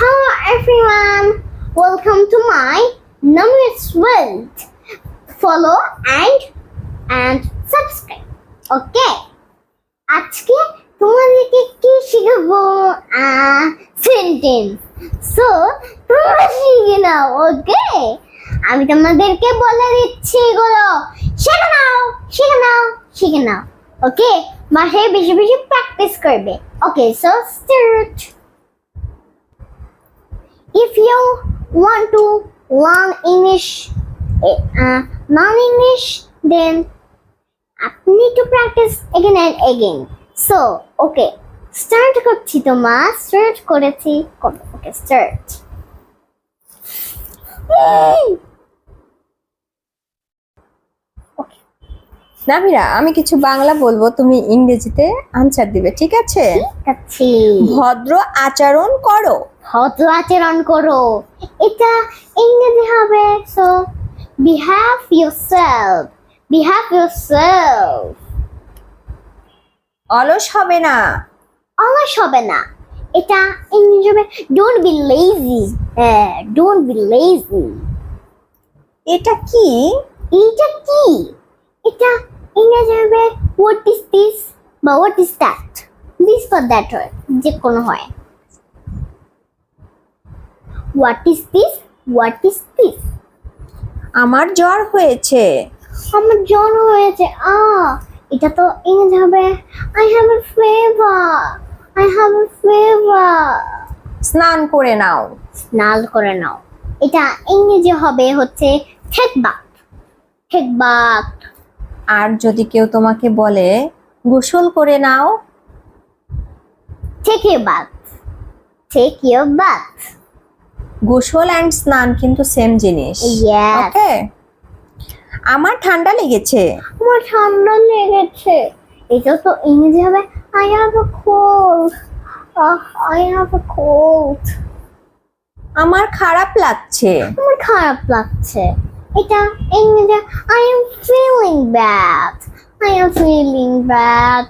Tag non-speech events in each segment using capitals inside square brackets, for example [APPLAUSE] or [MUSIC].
Hello everyone, welcome to my Numbers World. Follow and and subscribe. Okay. আজকে তোমাদেরকে কি শিখাবো? সেন্টেন্স সো তোমরা শিখে নাও ওকে আমি তোমাদেরকে বলে দিচ্ছি এগুলো। শিখে নাও শিখে নাও শিখে নাও ওকে বাসায় বেশি বেশি প্র্যাকটিস করবে। Okay so start you want to learn English, uh, non English, then you need to practice again and again. So, okay, start করছি তোমার start করেছি ওকে start. নামিরা আমি কিছু বাংলা বলব তুমি ইংরেজিতে আনসার দিবে ঠিক আছে? ভদ্র আচরণ করো। ভদ্র আচরণ করো। এটা ইংরেজি হবে so behave yourself behave yourself অলস হবে না। অলস হবে না। এটা ইংরেজি হবে don't be lazy don't be lazy এটা কি? এটা কি? এটা ইংরেজি হবে হোয়াট ইজ দিস বা what is that this for that হয় যে কোনো হয়। What is this what is this আমার জ্বর হয়েছে। আমার জ্বর হয়েছে। আ এটা তো ইংরেজি হবে। I have a fever I have a fever স্নান করে নাও। স্নান করে নাও। এটা ইংরেজি হবে হচ্ছে টেক বাথ আর যদি কেউ তোমাকে বলে গোসল করে নাও বাথ টেক ইউর বাথ গোসল অ্যান্ড স্নান কিন্তু সেম জিনিস। Yes. ওকে আমার ঠান্ডা লেগেছে। আমার ঠান্ডা লেগেছে। এটা তো ইংরেজি হবে I have a cold I have a cold আমার খারাপ লাগছে। আমার খারাপ লাগছে। এটা ইংরেজি I am feeling bad I am feeling bad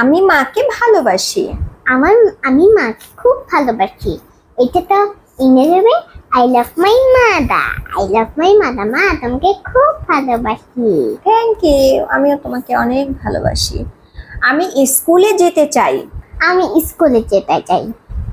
আমি মাকে ভালোবাসি। আমার আমি মাকে খুব ভালোবাসি। এটা তো ইংরেজি আই লাভ মাই মাদা আই লাভ মাই মাদা মা তোমাকে খুব ভালোবাসি। থ্যাংক ইউ আমিও তোমাকে অনেক ভালোবাসি। আমি স্কুলে যেতে চাই। আমি স্কুলে যেতে চাই।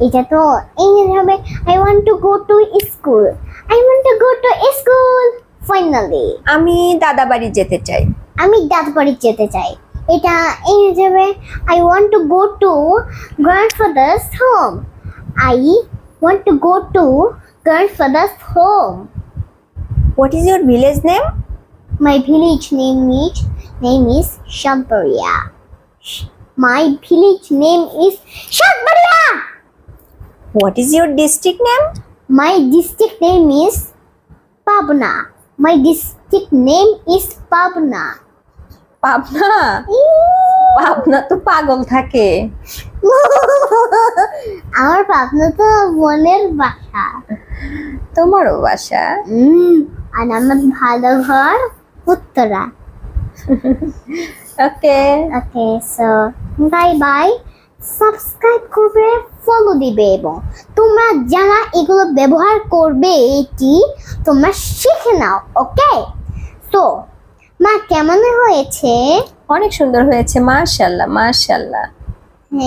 এটা তো ইংরেজি হবে I want to go to school I want to go to school finally আমি দাদা বাড়ি যেতে চাই। আমি দাদবাড়ি যেতে চাই। এটা ইংরেজি হবে I want to go to grandfather's home I want to go to grandfather's home what is your village name My village name is name is Shambaria. My village name is Shambaria. What is your district name My district name is Pabna. My district name is Pabna. Pabna? Pabna তো পাগল থাকে। [LAUGHS] আমার পাবনা তো বোনের বাসা। তোমারও বাসা? আর আমার ভালো ঘর Uttara. Okay okay so bye bye subscribe করবে ফলো দিবে এবং তোমরা যারা এগুলো ব্যবহার করবে এটি তোমরা শিখে নাও ওকে তো মা কেমন হয়েছে? অনেক সুন্দর হয়েছে মাশাল্লাহ মাশাল্লাহ।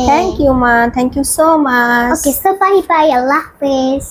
থ্যাংক ইউ মা thank you so much okay so bye bye আল্লাহ হাফেজ।